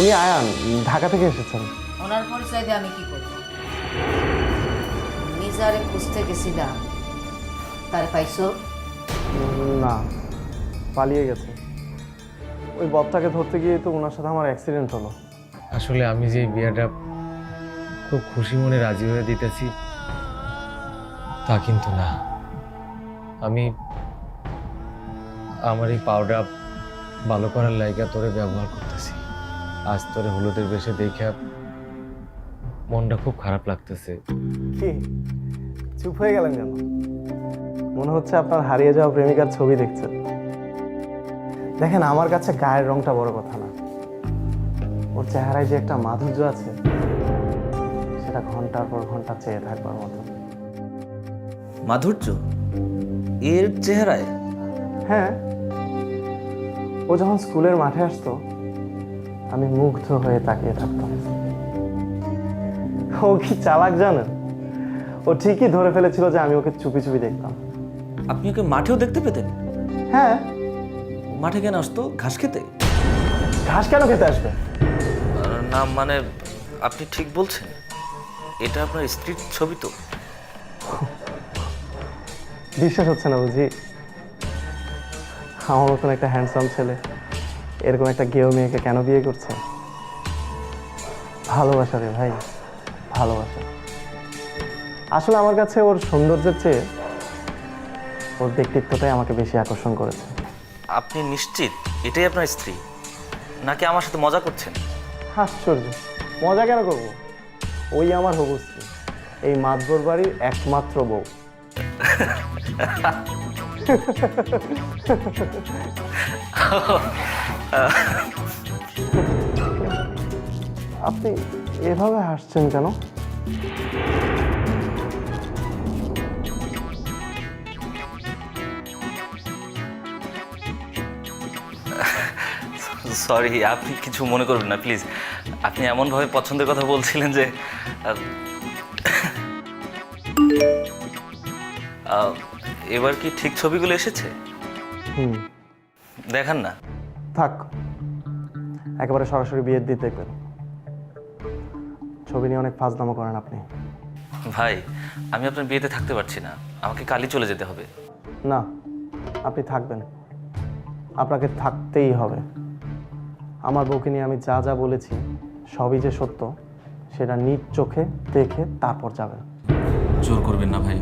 উনি আয়ান ঢাকা থেকে এসেছেন। ওনার পরিচয় দিয়ে আমি কি করব? মিজারে খুঁজতে গেছিলাম তার পাইছো? না পালিয়ে গেছে। ওই বদটাকে ধরতে গিয়ে তো ওনার সাথে আমার অ্যাক্সিডেন্ট হলো। আসলে আমি যে বিয়েটা খুব খুশি মনে রাজি হয়ে দিতেছি তা কিন্তু না। আমি আমার এই পাউডার ভালো করার লাইগা তোরে ব্যবহার করতেছি। আজ তোরে হলুদের বেশে দেখে মনটা খুব খারাপ লাগতেছে। কি? চুপ হয়ে গেলেন কেন? মনে হচ্ছে আপনার হারিয়ে যাওয়া প্রেমিকার ছবি দেখছেন। দেখেন আমার কাছে গায়ের রংটা বড় কথা না। ওর চেহারায় যে একটা মাধুর্য আছে সেটা ঘণ্টার পর ঘণ্টা চেয়ে থাকবার মতো। মাধুর্য? এর চেহারায়? হ্যাঁ। ও যখন স্কুলের মাঠে আসতো আমি মুগ্ধ হয়ে তাকিয়ে থাকতাম। ও কি চালাক জানেন ও ঠিকই ধরে ফেলেছিল যে আমি ওকে চুপি চুপি দেখতাম। আপনি ওকে মাঠেও দেখতে পেতেন? হ্যাঁ। মাঠে কেন আসতো? ঘাস খেতে? ঘাস কেন খেতে আসবে? না মানে আপনি ঠিক বলছেন। এটা আপনার স্ত্রীর ছবি তো। বিশ্বাস হচ্ছে না বুঝি। আমার মতন একটা হ্যান্ডসাম ছেলে। এরকম একটা গেও মেয়েকে কেন বিয়ে করছে? ভালোবাসা রে ভাই ভালোবাসা। আসলে আমার কাছে ওর সৌন্দর্যের চেয়ে ওর ব্যক্তিত্বটাই আমাকে বেশি আকর্ষণ করেছে। আপনি নিশ্চিত এটাই আপনার স্ত্রী? নাকি আমার সাথে মজা করছেন? আশ্চর্য। মজা কেন করব? ওই আমার হবু স্ত্রী। এই মাতবর বাড়ির একমাত্র বউ। আপনি এভাবে হাসছেন কেন? সরি আপনি কিছু মনে করবেন না প্লিজ আপনি এমনভাবে পছন্দের কথা বলছিলেন যে এবার কি ঠিক ছবিগুলো এসেছে? দেখান না। থাক একেবারে সরাসরি বিয়ের দিতে দেখবেন ছবি নিয়ে অনেক ফাজলামো করেন আপনি। ভাই আমি আপনার বিয়েতে থাকতে পারছি না। আমাকে কালই চলে যেতে হবে। না আপনি থাকবেন। আপনাকে থাকতেই হবে। আমার বউকে নিয়ে আমি যা যা বলেছি সবই যে সত্য সেটা নিজ চোখে দেখে তারপর যাবেন। জোর করবেন না ভাই।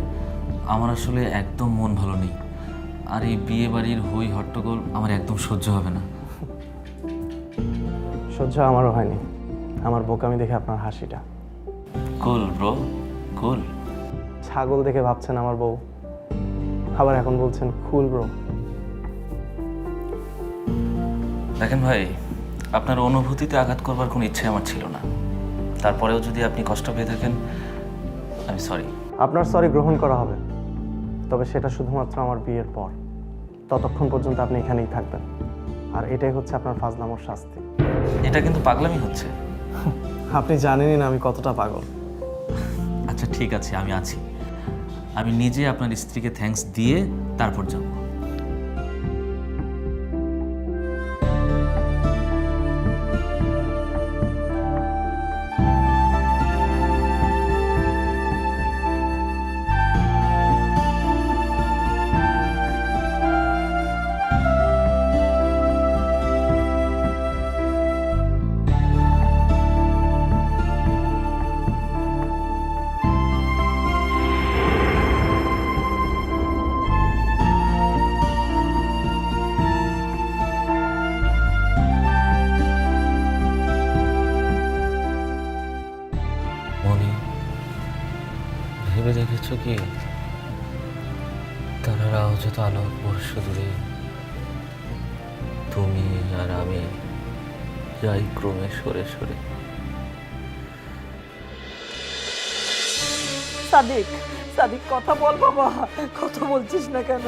আমার আসলে একদম মন ভালো নেই। আর এই বিয়ে বাড়ির হই হট্টগোল আমার একদম সহ্য হবে না। সহ্য আমারও হয়নি। আমার বোকামি দেখে আপনার হাসিটা। কুল ব্রো কুল ছাগল দেখে ভাবছেন আমার বউ। আবার এখন বলছেন কুল ব্রো দেখেন ভাই আপনার অনুভূতিতে আঘাত করবার কোনো ইচ্ছে আমার ছিল না। তারপরেও যদি আপনি কষ্ট পেয়ে থাকেন আমি সরি আপনার সরি গ্রহণ করা হবে। তবে সেটা শুধুমাত্র আমার বিয়ের পর। ততক্ষণ পর্যন্ত আপনি এখানেই থাকবেন। আর এটাই হচ্ছে আপনার ফাজলামোর শাস্তি। এটা কিন্তু পাগলামি হচ্ছে। আপনি জানেনই না আমি কতটা পাগল। আচ্ছা ঠিক আছে আমি আছি। আমি নিজে আপনার স্ত্রীকে থ্যাঙ্কস দিয়ে তারপর যাব। ভেবে দেখেছ কি? তারারাও যত আলো বর্ষ দূরে। তুমি আর আমি যাই ক্রমে সরে সরে। সাদিক সাদিক, কথা বল বাবা। কথা বলছিস না কেন?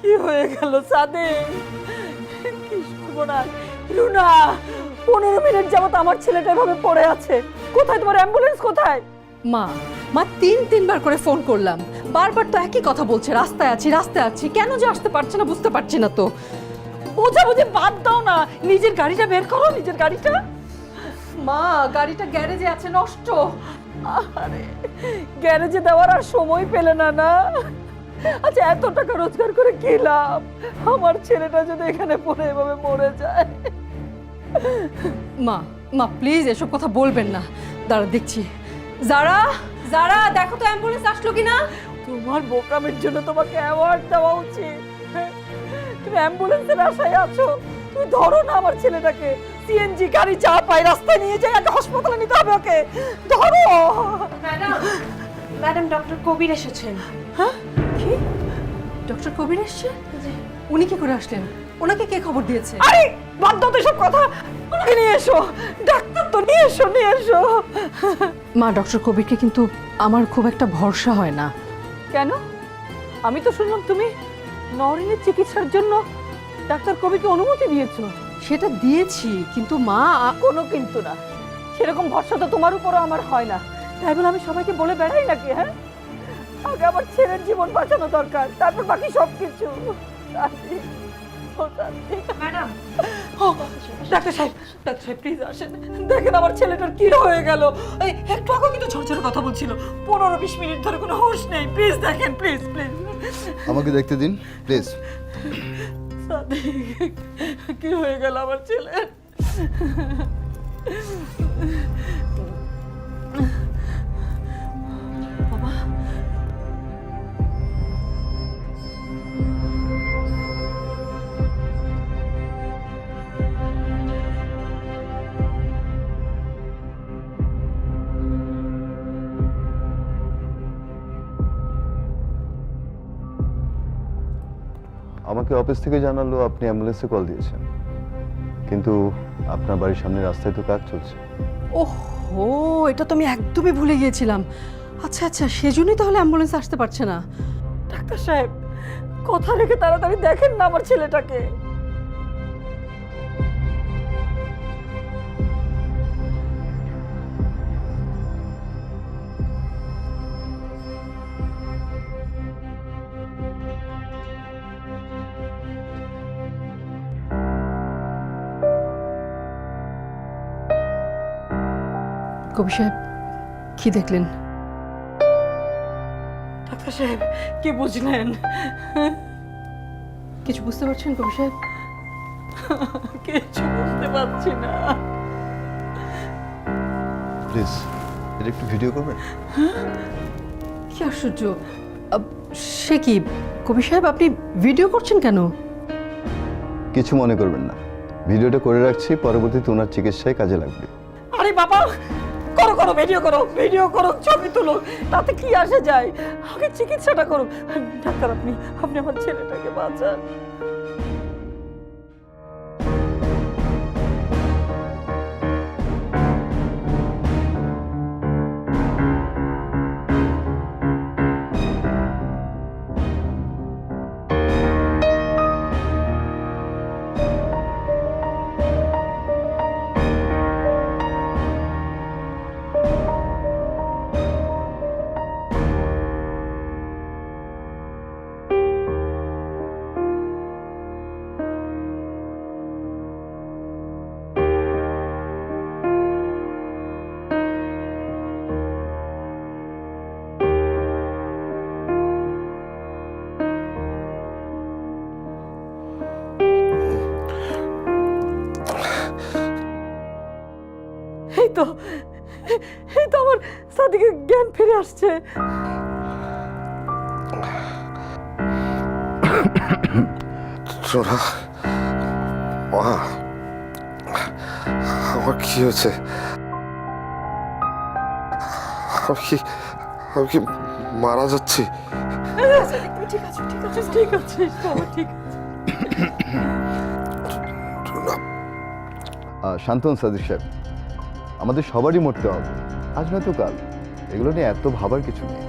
কি হয়ে গেল সাদিক? কি সর্বনাশ রুনা, পনেরো মিনিট যাবত আমার ছেলেটা এভাবে পড়ে আছে। কোথায় তোমার অ্যাম্বুলেন্স? কোথায়? মা মা, তিন, তিনবার করে ফোন করলাম। বারবার তো একই কথা বলছে, রাস্তায় আছি রাস্তায় আছি, কেন যে আসতে পারছে না, বুঝতে পারছি না তো। বোঝা বুঝে বাদ দাও না, নিজের গাড়িটা বের করো, নিজের গাড়িটা। মা, গাড়িটা গ্যারেজে আছে, নষ্ট। আরে গ্যারেজে দেওয়ার আর সময় পেলে না না। আচ্ছা এত টাকা রোজগার করে কি লাভ? আমার ছেলেটা যদি এখানে পড়ে, এভাবে মরে যায়। মা মা, প্লিজ এসব কথা বলবেন না। দাঁড়া, দেখছি। যারা যারা দেখো তো অ্যাম্বুলেন্স আসলো কিনা? তোমার বোকামের জন্য তোমাকে অ্যাওয়ার্ড দেওয়া উচিত। তুমি অ্যাম্বুলেন্সের আশায় আছো। তুমি ধরো না আমার ছেলেটাকে। সিএনজি গাড়ি চা পাই রাস্তায় নিয়ে যাই আগে হাসপাতালে নিতে হবে ওকে। ধরো! ম্যাডাম ম্যাডাম ডক্টর কবির এসেছেন। হ্যাঁ? কি? ডক্টর কবির এসছে উনি কি করে আসলেন? ওনাকে কে খবর দিয়েছে? আরে বাদ দাও তো এসব কথা ওনাকে নিয়ে এসো। ডাক্তার তো নিয়ে এসো নিয়ে এসো। মা ডক্টর কবিরকে কিন্তু আমার খুব একটা ভরসা হয় না। কেন? আমি তো শুনলাম তুমি নরিনের চিকিৎসার জন্য ডাক্তার কবিকে অনুমতি দিয়েছ। সেটা দিয়েছি কিন্তু মা কোনো কিন্তু না। সেরকম ভরসা তো তোমার উপরও আমার হয় না। তাই বলে আমি সবাইকে বলে বেড়াই নাকি হ্যাঁ? আগে আমার ছেলের জীবন বাঁচানো দরকার তারপর বাকি সব কিছু ম্যাডাম। ডাক্তার সাহেব ডাক্তার সাহেব প্লিজ আসেন। দেখেন আমার ছেলেটার কি হয়ে গেল। এই একটু আগে কিন্তু ছোট ছোট কথা বলছিল। পনেরো বিশ মিনিট ধরে কোনো হুঁশ নেই। প্লিজ দেখেন প্লিজ প্লিজ আমাকে দেখতে দিন প্লিজ কি হয়ে গেল আমার ছেলে বাবা। আমাকে অফিস থেকে জানালো আপনি অ্যাম্বুলেন্সে কল দিয়েছেন। কিন্তু আপনার বাড়ির সামনে রাস্তায় তো কাজ চলছে। ওহো, এটা তো আমি একদমই ভুলে গিয়েছিলাম। আচ্ছা আচ্ছা সেজন্যই তাহলে অ্যাম্বুলেন্স আসতে পারছে না। ডাক্তার সাহেব, কথা রেখে তাড়াতাড়ি দেখেন না আমার ছেলেটাকে। কবি সাহেব কি দেখলেন? ডাক্তার সাহেব কি বুঝলেন? কিছু বুঝতে পারছেন কবি সাহেব? কিছু বুঝতে পারছি না। প্লিজ এটা একটু ভিডিও করবেন? কি আশ্চর্য। সে কি? কবি সাহেব আপনি ভিডিও করছেন কেন? কিছু মনে করবেন না। ভিডিওটা করে রাখছি পরবর্তীতে ওনার চিকিৎসায় কাজে লাগবে। আরে বাবা করো করো ভিডিও করো ভিডিও করো, ছবি তুলো, তাতে কি আসে যায়? আগে চিকিৎসাটা করো। ডাক্তার আপনি আপনি আমার ছেলেটাকে বাঁচান। সোনা মা আমার কি হয়েছে? আমি কি আমি কি মারা যাচ্ছি? তুমি ঠিক আছে ঠিক আছে ঠিক আছে ঠিক আছে। শান্তন সাদিক সাহেব আমাদের সবারই মরতে হবে। আজ নয়তো কাল। এগুলো নিয়ে এত ভাবার কিছু নেই।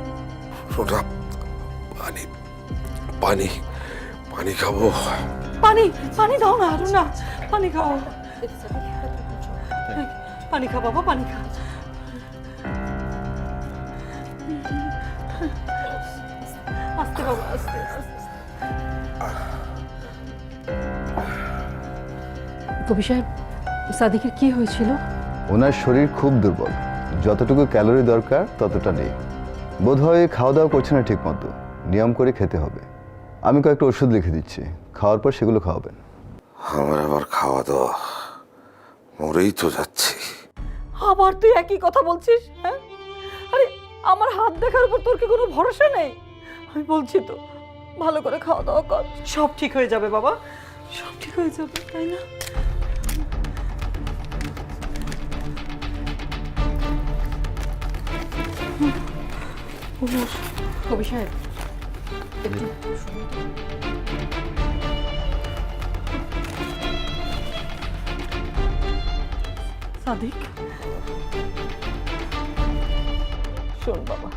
পানি পানি পানি খাব। পানি পানি দাও না রুনা পানি খাও। পানি খা বাবা পানি খা আস্তে বাবা আস্তে আস্তে। কবি সাহেব সাদিকের কি হয়েছিল? ওনার শরীর খুব দুর্বল। যতটুকু ক্যালোরি দরকার ততটা নেই। বোধ বোধহয় খাওয়া দাওয়া করছে না ঠিক মতো নিয়ম করে খেতে হবে। আমি কয়েকটা ওষুধ লিখে দিচ্ছি। খাওয়ার পর সেগুলো খাওয়াবেন। আমার আবার খাওয়া দাওয়া মরেই তো যাচ্ছি। আবার তুই একই কথা বলছিস হ্যাঁ? আরে আমার হাত দেখার উপর তোর কি কোনো ভরসা নেই? আমি বলছি তো ভালো করে খাওয়া দাওয়া কর। সব ঠিক হয়ে যাবে বাবা। সব ঠিক হয়ে যাবে তাই না? কবি সাহেব সাদিক। শোন বাবা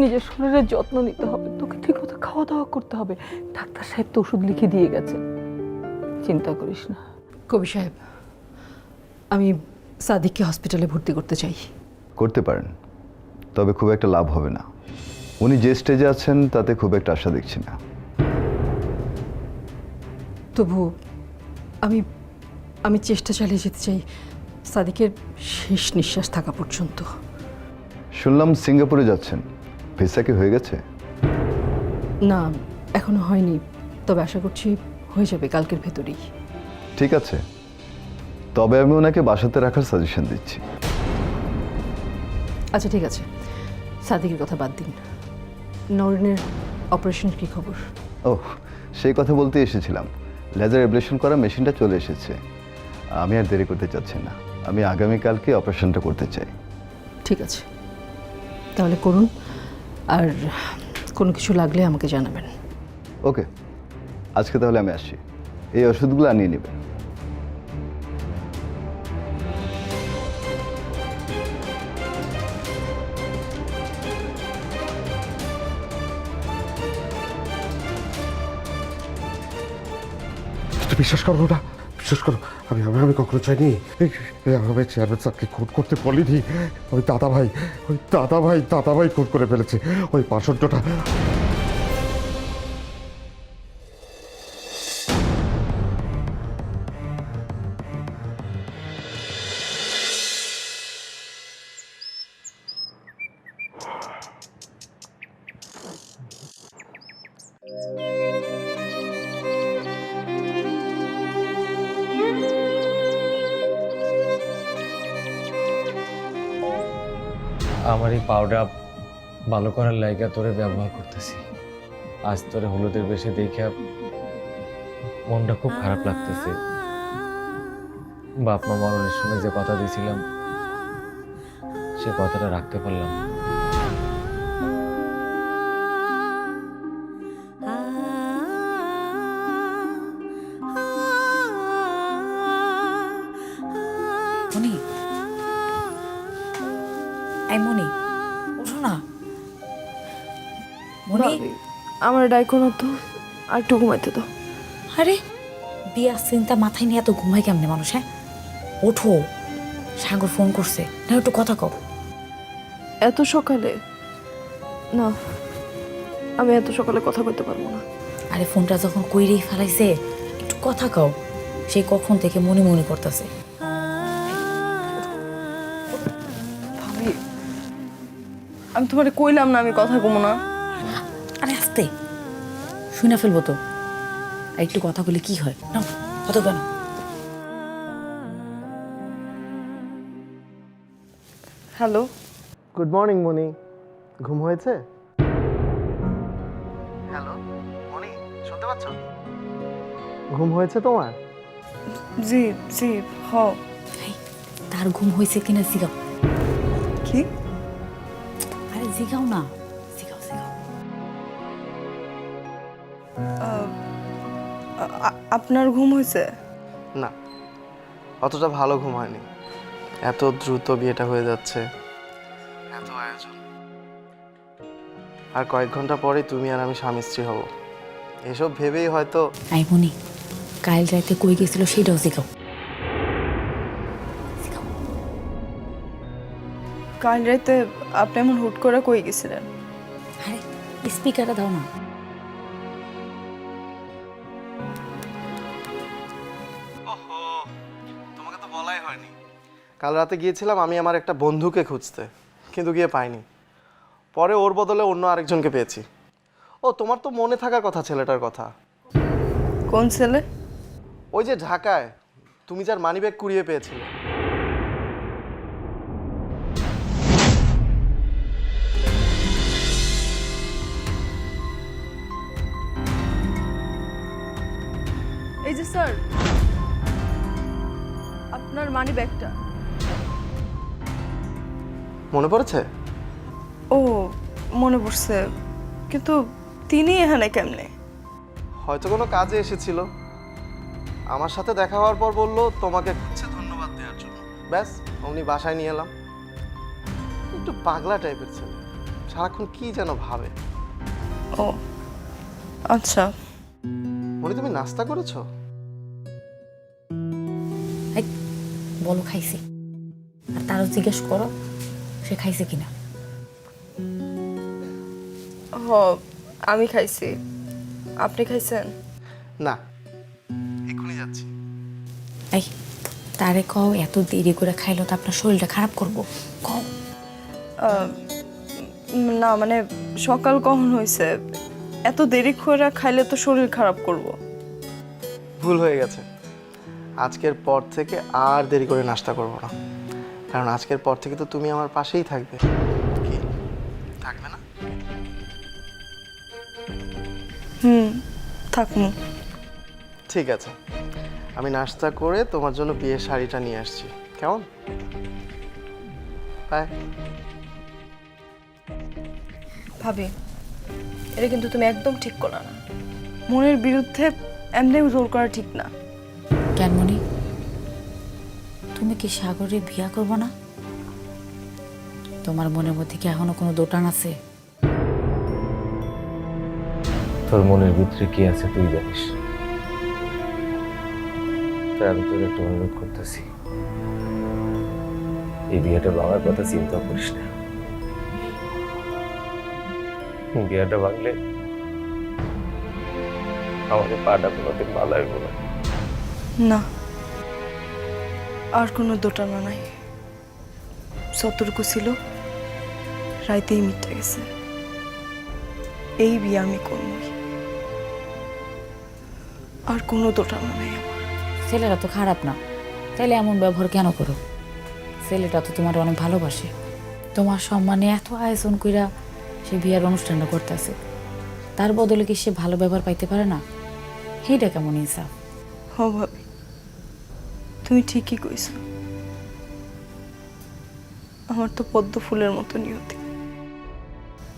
নিজের শরীরের যত্ন নিতে হবে তোকে ঠিক মতো খাওয়া দাওয়া করতে হবে। ডাক্তার সাহেব তো ওষুধ লিখে দিয়ে গেছে। চিন্তা করিস না। কবি সাহেব আমি সাদিককে হসপিটালে ভর্তি করতে চাই। করতে পারেন। তবে খুব একটা লাভ হবে না। উনি যে স্টেজে আছেন তাতে খুব একটা আশা দেখছি না। তবু আমি আমি চেষ্টা চালিয়ে যেতে চাই। সাদিকের শেষ নিঃশ্বাস থাকা পর্যন্ত। শুনলাম সিঙ্গাপুরে যাচ্ছেন। ভিসা কি হয়ে গেছে? না এখনও হয়নি। তবে আশা করছি হয়ে যাবে কালকের ভেতরেই। ঠিক আছে। তবে আমি ওনাকে বাসাতে রাখার সাজেশন দিচ্ছি। আচ্ছা ঠিক আছে। সাদিকের কথা বাদ দিন। নরিনের অপারেশনের কী খবর? ও সেই কথা বলতে এসেছিলাম। লেজার এব্লেশন করা মেশিনটা চলে এসেছে। আমি আর দেরি করতে চাচ্ছি না। আমি আগামীকালকে অপারেশনটা করতে চাই। ঠিক আছে। তাহলে করুন। আর কোনো কিছু লাগলে আমাকে জানাবেন। ওকে। আজকে তাহলে আমি আসছি। এই ওষুধগুলো আনিয়ে নেবেন। বিশ্বাস করো ওটা বিশ্বাস করো। আমি আমি আমি কখনো চাইনি। আমি চেয়ারম্যান স্যারকে খুন করতে বলিনি। ওই দাদা ভাই ওই দাদা ভাই দাদা ভাই খুন করে ফেলেছে। ওই পাঁচশোটা আমার এই পাউডার ভালো করার লাইগা তোরে ব্যবহার করতেছি আজ তোরে হলুদের বেশে দেখে মনটা খুব খারাপ লাগতেছে বাপ মা মরণের সময় যে কথা দিয়েছিলাম, সে কথাটা রাখতে পারলাম না। আমার ডাইকো না তো আর একটু ঘুমাইতে তো আরে বিয়ার চিন্তা মাথায় নিয়ে এত ঘুমায় কেমনে মানুষ হ্যাঁ? ওঠো সাগর ফোন করছে না একটু কথা কও। এত সকালে না আমি এত সকালে কথা বলতে পারব না। আরে ফোনটা যখন কইরেই ফেলাইছে একটু কথা কও সেই কখন থেকে মনে মনে করতেছে। আমি তোমারে কইলাম না আমি কথা কমো না। শুনে ফেলব তো। আর একটু কথা বলে কি হয়? না কত কেন হ্যালো। গুড মর্নিং মনি ঘুম হয়েছে? হ্যালো মনি শুনতে পাচ্ছ? ঘুম হয়েছে তোমার? জি জি হ তার ঘুম হয়েছে কিনা জিগাও। কি? আরে জিগাও না। আপনার ঘুম হয়েছে? না অতটা ভালো ঘুম হয়নি। এত দ্রুত বিয়েটা হয়ে যাচ্ছে। এত আয়োজন। আর কয়েক ঘণ্টা পরে তুমি আর আমি স্বামী স্ত্রী হব। এসব ভেবেই হয়তো আই মনি কাল রাতে কই গেছিল সেটাও শিখাও। কাল রাতে আপনি এমন হুট করে কই গেছিলেন? আরে স্পিকারটা দাও না। হয়নি। কাল রাতে গিয়েছিলাম আমি আমার একটা বন্ধুকে খুঁজতে কিন্তু গিয়ে পাইনি। পরে ওর বদলে অন্য আরেকজনকে পেয়েছি। ও তোমার তো মনে থাকার কথা ছেলেটার কথা। কোন ছেলে? ওই যে ঢাকায় তুমি যার মানিব্যাগ কুড়িয়ে পেয়েছিলে। এই যে স্যার আপনার মানি ব্যাগটা মনে পড়েছে? ও মনে পড়ছে। কিন্তু তিনি এখানে কেমনে? হয়তো কোনো কাজে এসেছিল। আমার সাথে দেখা হওয়ার পর বলল তোমাকে খুঁজছে ধন্যবাদ দেওয়ার জন্য। ব্যাস অমনি বাসায় নিয়ে এলাম। একটু পাগলা টাইপের ছেলে। সারাক্ষণ কি যেন ভাবে। ও আচ্ছা। মনে তুমি নাস্তা করেছ? বলো খাইছি। আর তারও জিজ্ঞেস করো সে খাইছে কিনা। হ আমি খাইছি। আপনি খাইছেন? না এক্ষুনি যাচ্ছি। এই তারে কও এত দেরি করে খাইলো তো আপনার শরীরটা খারাপ করব। কও। আহ, না মানে সকাল কখন হয়েছে এত দেরি করে খাইলে তো শরীর খারাপ করব। ভুল হয়ে গেছে। আজকের পর থেকে আর দেরি করে নাস্তা করব না। কারণ আজকের পর থেকে তো তুমি আমার পাশেই থাকবে। কি? থাকবে না? হুম থাকমু ঠিক আছে। আমি নাস্তা করে তোমার জন্য বিয়ের শাড়িটা নিয়ে আসছি। কেমন? বাই। ভাবি এটা কিন্তু তুমি একদম ঠিক করো না। মনের বিরুদ্ধে এমনি জোর করা ঠিক না। কেন মনি তুমি কি সাগরে বিয়া করব না? তোমার মনের মধ্যে কি এখনও কোনো দোটান আছে? তোর মনের ভিতরে কি আছে তুই জানিস। তাই আমি তোর একটা অনুরোধ করতেছি। এই বিয়েটা ভাঙার কথা চিন্তা করিস না। বিয়েটা ভাঙলে আমাদের পাটা কোনোদিন ভালো হইব না। না আর কোনো দোটানা নাই। সতর্ক ছিল রাইতেই মিটে গেছে। এই বিয়ে আমি করবই। আর কোনো দোটানা নাই আমার। ছেলেরা তো খারাপ না। তাইলে এমন ব্যবহার কেন করো? ছেলেটা তো তোমার অনেক ভালোবাসে। তোমার সম্মানে এত আয়োজন কইরা সে বিয়ার অনুষ্ঠানটা করতেছে। তার বদলে কি সে ভালো ব্যবহার পাইতে পারে না? সেইটা কেমন ইনসাফ? হ ভাবি। তুমি ঠিকই কইছো। আমার তো পদ্ম ফুলের মতো নিয়তি।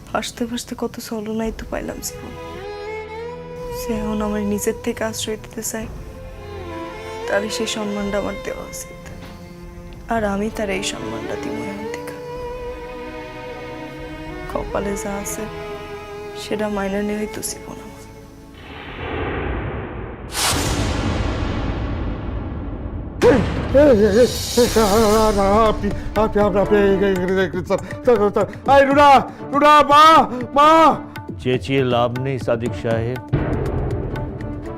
ফাঁসতে ফাঁসতে কত ছলনাই তো পাইলাম জীবন। সে এখন আমার নিজের থেকে আশ্রয় দিতে চায় তারে সেই সম্মানটা আমার দেওয়া উচিত। আর আমি তার এই সম্মানটা দিব এখন কপালে যা আছে, সেটা মাইনা নেওয়াই তো জীবন। আপনি আপনি আপনি এই রুনা রুনা মা মা। চেঁচিয়ে লাভ নেই সাদিক সাহেব।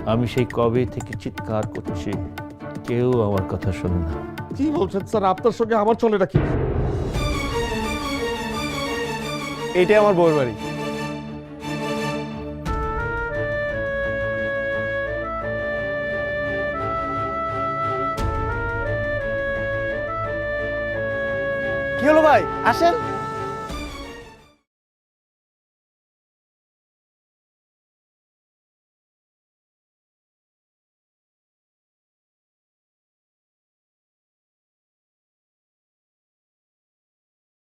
আমি সেই কবে থেকে চিৎকার করছি কেউ আমার কথা শোনে না। কি বলছেন স্যার? আপনার সঙ্গে আমার চলে রাখি। এইটাই আমার বউর বাড়ি। আসেন